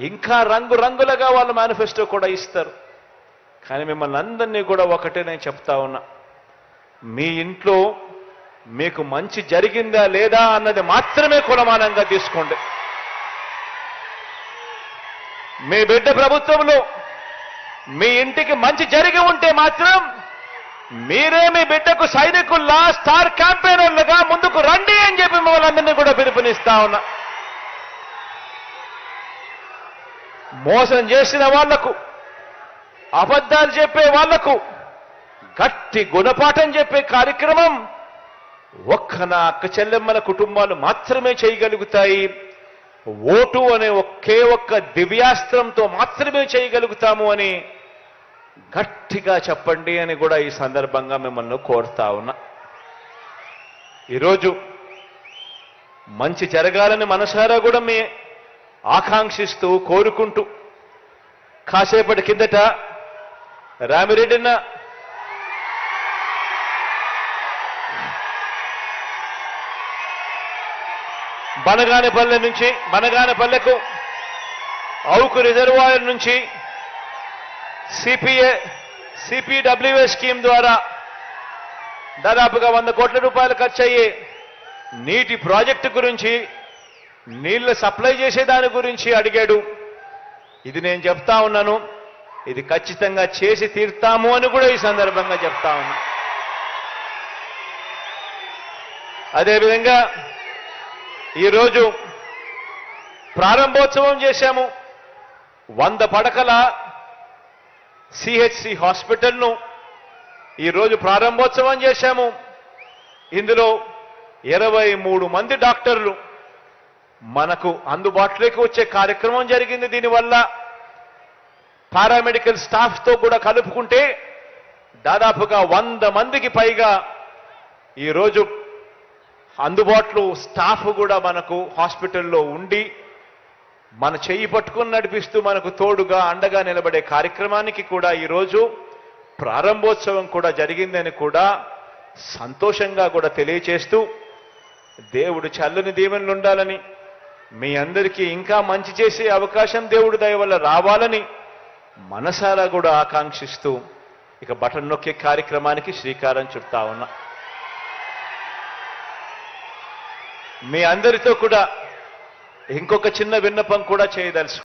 ఇంకా రంగు రంగులుగా వాళ్ళు మేనిఫెస్టో కూడా ఇస్తారు. కానీ మిమ్మల్ని అందరినీ కూడా ఒకటే నేను చెప్తా ఉన్నా. మీ ఇంట్లో మీకు మంచి జరిగిందా లేదా అన్నది మాత్రమే కులమానంగా తీసుకోండి. మీ బిడ్డ ప్రభుత్వంలో మీ ఇంటికి మంచి జరిగి ఉంటే మాత్రం మీరే మీ బిడ్డకు సైనికుల్లా స్టార్ క్యాంపెయినర్లుగా ముందుకు రండి అని చెప్పి మిమ్మల్ని అందరినీ కూడా పిలుపునిస్తా ఉన్నా. మోసం చేసిన వాళ్ళకు అబద్ధాలు చెప్పే వాళ్ళకు గట్టి గుణపాఠం చెప్పే కార్యక్రమం ఒక్క నా అక్క చెల్లెమ్మల కుటుంబాలు మాత్రమే చేయగలుగుతాయి. ఓటు అనే ఒకే ఒక్క దివ్యాస్త్రంతో మాత్రమే చేయగలుగుతాము అని గట్టిగా చెప్పండి అని కూడా ఈ సందర్భంగా మిమ్మల్ని కోరుతా ఉన్నా. ఈరోజు మంచి జరగాలని మనసారా కూడా మీ ఆకాంక్షిస్తూ కోరుకుంటూ కాసేపటి కిందట రామిరెడ్డిన్న బనగానపల్లె నుంచి బనగానపల్లెకు అవుకు రిజర్వాయర్ నుంచి సిపిఏ సిపిడబ్ల్యూఏ స్కీమ్ ద్వారా దాదాపుగా వంద కోట్ల రూపాయలు ఖర్చు అయ్యే నీటి ప్రాజెక్టు గురించి నీళ్ళు సప్లై చేసే దాని గురించి అడిగాడు. ఇది నేను చెప్తా ఉన్నాను. ఇది ఖచ్చితంగా చేసి తీరుతాము అని కూడా ఈ సందర్భంగా చెప్తా ఉన్నా. అదేవిధంగా ఈరోజు ప్రారంభోత్సవం చేశాము. వంద పడకల సిహెచ్సి హాస్పిటల్ను ఈరోజు ప్రారంభోత్సవం చేశాము. ఇందులో ఇరవై మూడు మంది డాక్టర్లు మనకు అందుబాటులోకి వచ్చే కార్యక్రమం జరిగింది దీనివల్ల పారామెడికల్ స్టాఫ్తో కూడా కలుపుకుంటే దాదాపుగా వంద మందికి పైగా ఈరోజు అందుబాటులో స్టాఫ్ కూడా మనకు హాస్పిటల్లో ఉండి మన చెయ్యి పట్టుకుని నడిపిస్తూ మనకు తోడుగా అండగా నిలబడే కార్యక్రమానికి కూడా ఈరోజు ప్రారంభోత్సవం కూడా జరిగిందని కూడా సంతోషంగా కూడా తెలియచేస్తూ దేవుడు చల్లని దీవెనలు ఉండాలని మీ అందరికీ ఇంకా మంచి చేసే అవకాశం దేవుడు దయ వల్ల రావాలని మనసారా కూడా ఆకాంక్షిస్తూ ఇక బటన్ నొక్కే కార్యక్రమానికి శ్రీకారం చుడతా ఉన్నా. మీ అందరితో కూడా ఇంకొక చిన్న విన్నపం కూడా చేయదలుచు